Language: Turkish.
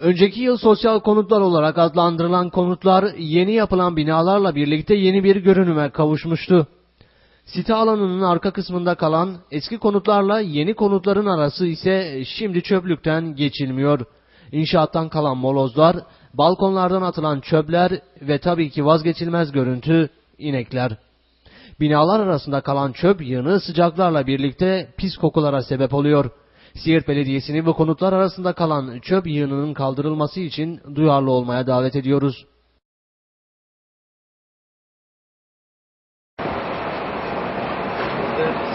Önceki yıl sosyal konutlar olarak adlandırılan konutlar yeni yapılan binalarla birlikte yeni bir görünüme kavuşmuştu. Site alanının arka kısmında kalan eski konutlarla yeni konutların arası ise şimdi çöplükten geçilmiyor. İnşaattan kalan molozlar, balkonlardan atılan çöpler ve tabii ki vazgeçilmez görüntü inekler. Binalar arasında kalan çöp yığını sıcaklarla birlikte pis kokulara sebep oluyor. Siirt Belediyesi'ni bu konutlar arasında kalan çöp yığınının kaldırılması için duyarlı olmaya davet ediyoruz. Evet.